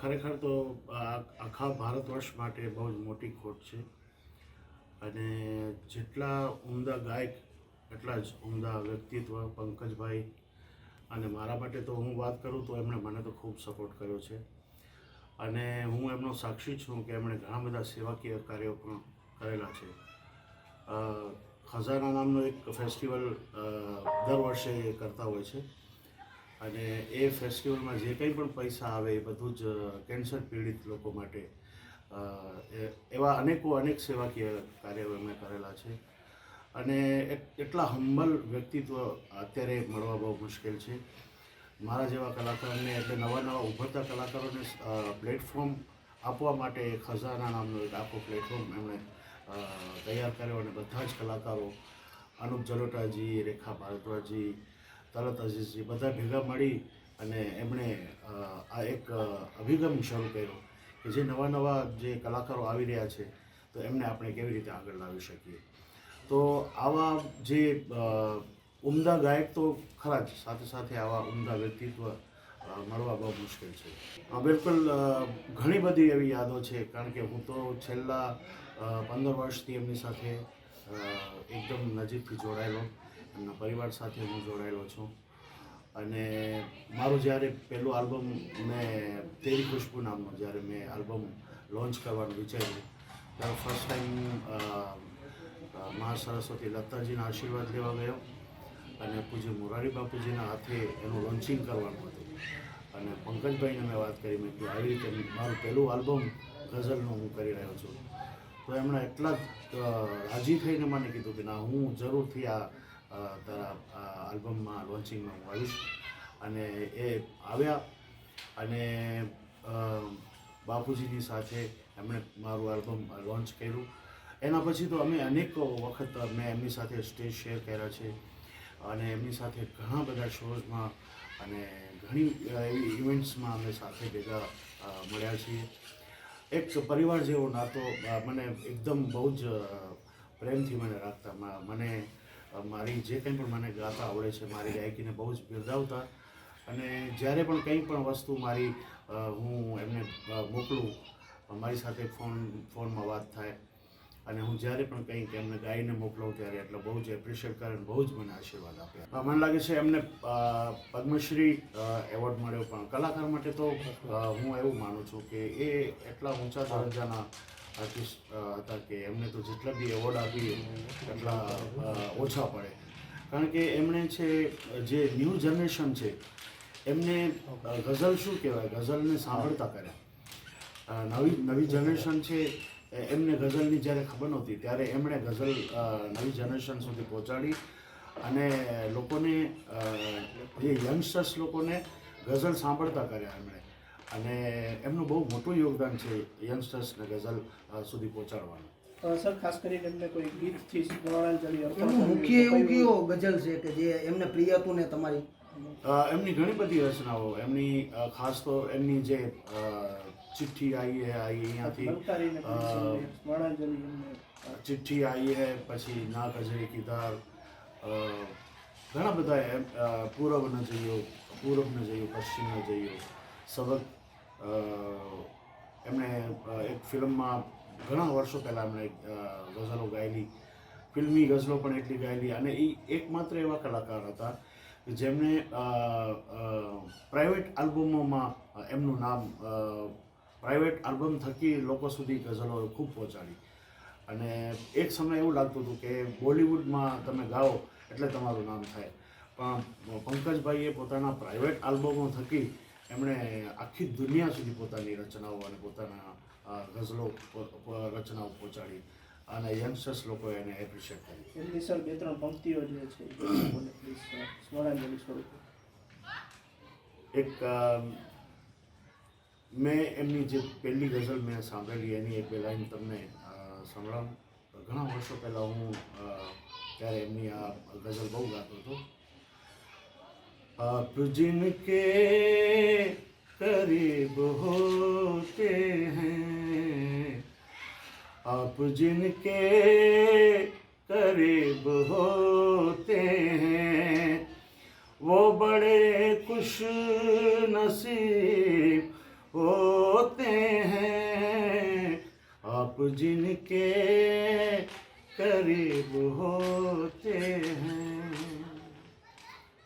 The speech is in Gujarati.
ખરેખર તો આખા ભારત વર્ષ માટે બહુ જ મોટી ખોટ છે. અને જેટલા ઉમદા ગાયક, એટલા જ ઉમદા વ્યક્તિત્વ પંકજભાઈ અને મારા માટે તો હું વાત કરું તો એમણે મને તો ખૂબ સપોર્ટ કર્યો છે. અને હું એમનો સાક્ષી છું કે એમણે ઘણા બધા સેવાકીય કાર્યો પણ કરેલા છે. ખઝાના નામનો એક ફેસ્ટિવલ દર વર્ષે કરતા હોય છે. અને એ ફેસ્ટિવલમાં જે કંઈ પણ પૈસા આવે એ બધું જ કેન્સર પીડિત લોકો માટે એવા અનેકો અનેક સેવાકીય કાર્યો એમણે કરેલા છે. અને એટ- એટલા હંબલ વ્યક્તિત્વ અત્યારે મળવા બહુ મુશ્કેલ છે. મારા જેવા કલાકારોને એટલે નવા નવા ઉભરતા કલાકારોને પ્લેટફોર્મ આપવા માટે ખજાના નામનો એક આખો પ્લેટફોર્મ એમણે તૈયાર કર્યો અને બધા જ કલાકારો, અનુપ જલોટાજી, રેખા ભારદ્વાજી તરત અઝીઝજી બધા ભેગા મળી અને એમણે આ એક અભિગમ શરૂ કર્યો કે જે નવા નવા જે કલાકારો આવી રહ્યા છે, તો એમને આપણે કેવી રીતે આગળ લાવી શકીએ. તો આવા જે ઉમદા ગાયક તો ખરા જ, સાથે સાથે આવા ઉમદા વ્યક્તિત્વ મળવા બહુ મુશ્કેલ છે. બિલકુલ ઘણી બધી એવી યાદો છે, કારણ કે હું તો છેલ્લા પંદર વર્ષથી એમની સાથે એકદમ નજીકથી જોડાયેલો એમના પરિવાર સાથે હું જોડાયેલો છું. અને મારું જ્યારે પહેલું આલ્બમ મેં તેરી ખુશ્બુ નામનું જ્યારે મેં આલ્બમ લોન્ચ કરવાનું વિચાર્યું, ત્યારે ફર્સ્ટ ટાઈમ મહા સરસ્વતી લતાજીના આશીર્વાદ લેવા ગયો અને પૂજ્ય મોરારી બાપુજીના હાથે એનું લોન્ચિંગ કરવાનું હતું. અને પંકજભાઈને મેં વાત કરી, મેં કે આવી રીતે મારું પહેલું આલ્બમ ગઝલનું હું કરી રહ્યો છું. તો એમણે એટલા જ રાજી થઈને મને કીધું કે, ના, હું જરૂરથી આ તારા આલ્બમમાં, લોન્ચિંગમાં હું આવીશ. અને એ આવ્યા અને બાપુજીની સાથે એમણે મારું આલ્બમ લોન્ચ કર્યું. એના પછી તો અમે અનેક વખત મેં એમની સાથે સ્ટેજ શેર કર્યા છે અને એમની સાથે ઘણા બધા શોઝમાં અને ઘણી એવી ઇવેન્ટ્સમાં અમે સાથે ભેગા મળ્યા છીએ. એક પરિવાર જેવો નાતો મને એકદમ બહુ જ પ્રેમથી મને રાખતા મને મારી જે કંઈ પણ મને ગાતા આવડે છે, મારી ગાયકીને બહુ જ બિરદાવતા. અને જ્યારે પણ કંઈ પણ વસ્તુ મારી હું એમને મોકલું મારી સાથે ફોન, ફોનમાં વાત થાય. અને હું જ્યારે પણ કંઈક એમને ગાઈને મોકલાવું ત્યારે એટલે બહુ જ એપ્રિશિએટ કરે અને બહુ જ મને આશીર્વાદ આપ્યા મને લાગે છે એમને પદ્મશ્રી એવોર્ડ મળ્યો પણ કલાકાર માટે તો હું એવું માનું છું કે એ એટલા ઊંચા દરજ્જાના હતા કે એમને તો જેટલા બી એવોર્ડ આપીએ એટલા ઓછા પડે. કારણ કે એમણે છે, જે ન્યૂ જનરેશન છે, એમને ગઝલ શું કહેવાય? ગઝલને સાંભળતા કર્યા. નવી નવી જનરેશન છે એમને ગઝલની જ્યારે ખબર નહોતી, ત્યારે એમણે ગઝલ નવી જનરેશન સુધી પહોંચાડી અને લોકોને જે યંગસ્ટર્સ લોકોને ગઝલ સાંભળતા કર્યા એમણે. અને એમનું બહુ મોટું યોગદાન છે યંગસ્ટર્સને ગઝલ સુધી પહોંચાડવાનું. સર ખાસ કરીને એમને કોઈ ગીતથી અર્પણ એમનું મુખ્ય એવું કયો ગઝલ છે કે જે એમને પ્રિય હતું ને તમારી? એમની ઘણી બધી રચનાઓ એમની ખાસ તો એમની જે ચિઠ્ઠી આવી હે આવી અહીંયાથી ચિઠ્ઠી આવી હે પછી ના કજરી કિધાર ઘણા બધા પૂરબ ન જઈયો પૂરબ ન જઈયો પશ્ચિમ ન જઈયો સબક એમણે એક ફિલ્મમાં ઘણા વર્ષો પહેલાં એમણે ગઝલો ગાયેલી. ફિલ્મી ગઝલો પણ એટલી ગાયેલી અને એ એકમાત્ર એવા કલાકાર હતા જેમણે પ્રાઇવેટ આલ્બમોમાં એમનું નામ પ્રાઇવેટ આલ્બમ થકી લોકો સુધી ગઝલો ખૂબ પહોંચાડી. અને એક સમય એવું લાગતું હતું કે બોલિવૂડમાં તમે ગાઓ એટલે તમારું નામ થાય. પણ પંકજભાઈએ પોતાના પ્રાઇવેટ આલ્બમો થકી એમણે આખી દુનિયા સુધી પોતાની રચનાઓ અને પોતાના ગઝલો રચનાઓ પહોંચાડી અને યંગસ્ટર્સ લોકો એને એપ્રિશિએટ કરી. એમની સર બે ત્રણ પંક્તિઓ જે છે સ્મરણાંજલિ સ્વરૂપે. એક મેં એમની જે પહેલી ગઝલ મેં સાંભળેલી એની એક બે લાઈન તમને સંભળાવું. ઘણા વર્ષો પહેલાં હું ત્યારે એમની આ ગઝલ બહુ ગાતો હતો. आप जिनके करीब होते हैं, आप जिनके करीब होते हैं, वो बड़े खुश नसीब होते हैं। आप जिनके करीब होते हैं